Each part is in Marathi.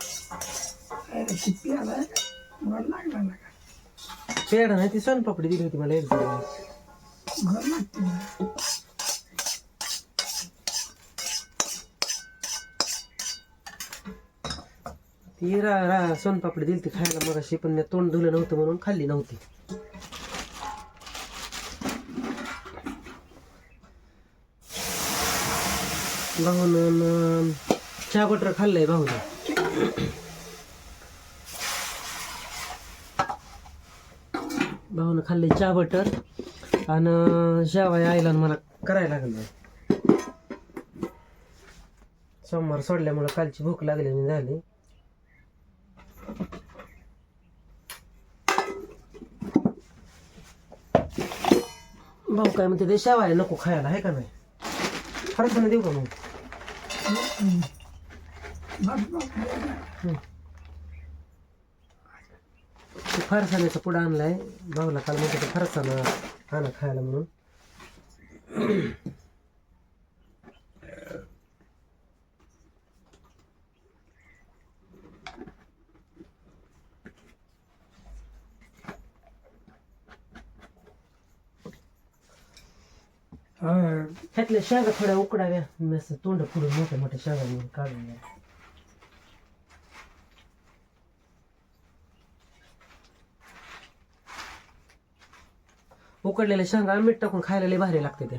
अरे किती आलाय घर लागला ना का पेढा नाही ती सोनपापडी दिली होती मला एक दिवस. घर लागते ना. ती रा रा सोनपापडी दिली ती खायला मग अशी पण मी तोंड धुलं नव्हतं म्हणून खाल्ली नव्हती. भाऊन चहा बटर खाल्लंय भाऊन. भाऊन खाल्लंय चहा बटर आणि शेवाय आईला मला करायला लागलं. सोमवार सोडल्यामुळं कालची भूक लागली झाली भाऊ काय म्हणते ते शेवाय नको खायला आहे का नाही खरंच नाही देऊ का मग फरसाण्याचा पुढं आणलाय भाऊला काल म्हणते ते फरसाना आणा खायला म्हणून हा. त्यातल्या शेंगा थोड्या उकडाव्या. मी असं तोंड फुडून मोठ्या मोठ्या शेंगा म्हणून काढून द्या उकडलेल्या शेंगा मीठ टाकून खायला लय भारी लागते त्या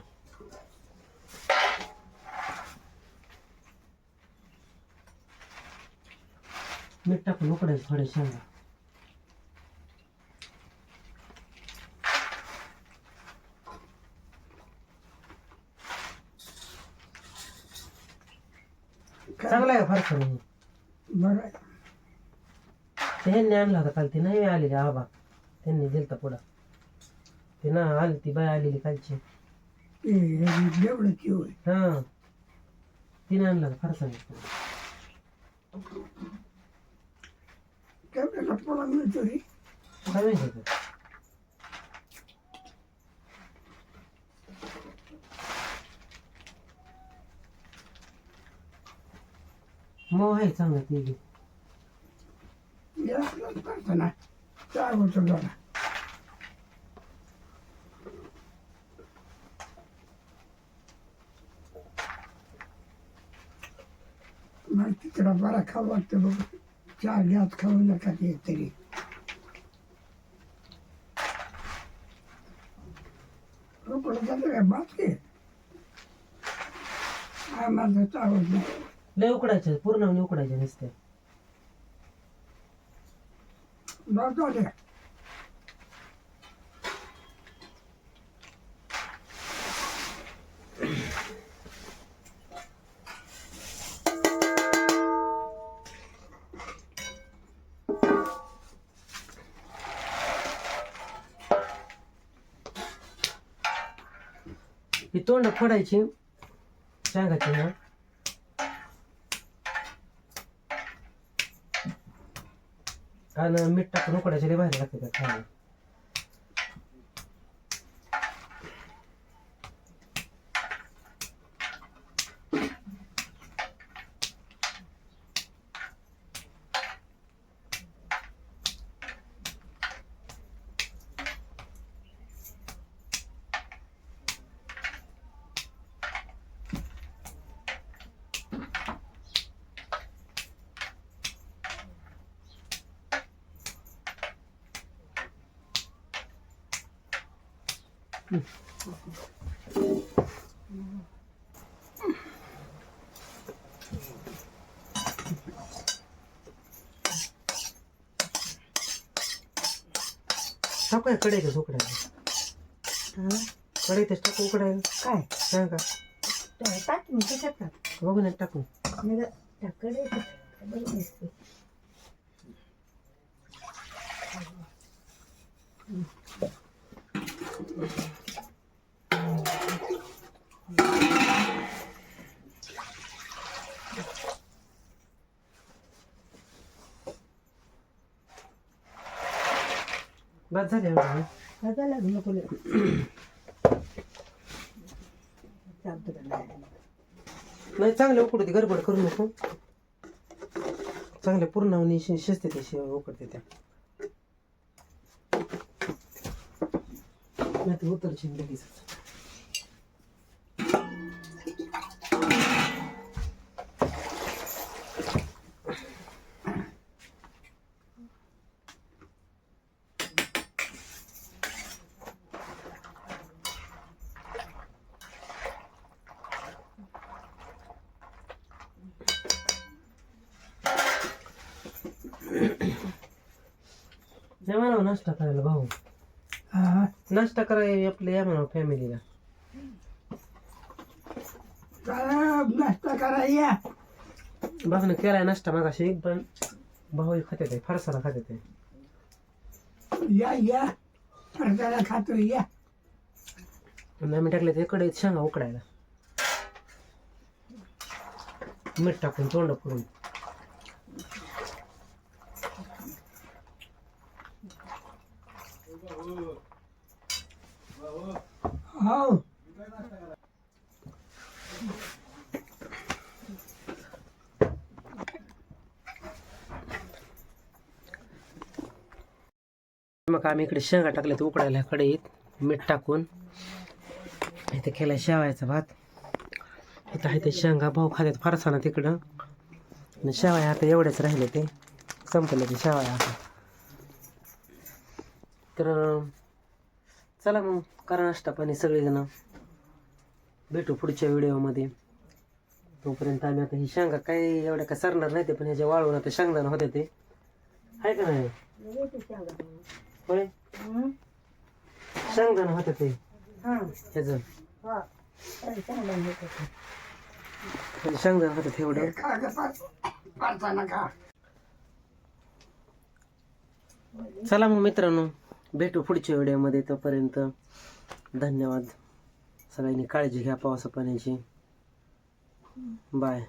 मीठ टाकून उकडायचं थोड्या शेंगा. चांगला आहे फार खरं बरं. आहे. ते ह्यांनी आणला होता काल ते नाही आलेले आबा. त्यांनी दिलता पुढं. ते ना आली ती बाय आलेली कालची. ते जेवढं की होय हा. तिने आणला होता फार सांगितलं तेवढ्याला पोळा मिळतो रे काय माहिती होतं मग आहे चांगला ते बी. ना. चार वर्ष झाला. मग तिकडं बरा खाऊ वाटतं बघ. चार घ्यास खाऊ नका ते तरी. रोकडं जातं काय बाकी की आम्हाला चावत नाही. लय उकडायचे पूर्ण उकडायचे नसते. दे. ही तोंड फोडायची शेंगाची ना. आणि मीठ टाकून उकडायचे लय भारी लागते त्या खायला. टाकू या कढईतच उकडायला कढईतच टाकू उकडायला काय सांगा टाक मग कशात टाक बघू ना टाकून नाही टाकडे बरं दिसते बस झाले आता लग्न कोणी चालतो नाही? चांगले उकडते गडबड करू नको. चांगले पूर्ण शिस्ते ते उकडते त्या. नाही तर उतरशील लगेच या म्हणावं नाश्ता करायला भाऊ हा नाश्ता करायला आपल्या या म्हणावं फॅमिलीला चला नाश्ता करा या. भाऊने केलाय नाश्ता मागाशी पण भाऊ खाते ते फारसाला खाते ते या या. फरसाला खातो या. आणि आम्ही टाकले ते कडे शेंगा उकडायला. मीठ टाकून तोंड करून. हो मग आम्ही इकडे शेंगा टाकले तर उकडायला कढईत मीठ टाकून. इथे केला शेवायचा भात. इथं आहे ते शेंगा भाऊ खात्यात फारसाना तिकडं. आणि शेवाया आता एवढेच राहिले ते. संपले ते शेवाया आता. तर चला मग करा नाश्ता पाणी सगळेजण भेटू पुढच्या व्हिडिओमध्ये तोपर्यंत आम्ही आता ही शेंगा काही एवढ्या काय सरणार नाही ते पण ह्याच्या वाळवून आता शेंगदाणा होते ते आहे का नाही होय हं? शेंगदाणा होते ते ह्याचं हा. अरे ते. होते एवढं चला मग मित्रांनो भेटू पुढच्या व्हिडिओमध्ये तोपर्यंत धन्यवाद. सगळ्यांनी काळजी घ्या पावसा पाण्याची बाय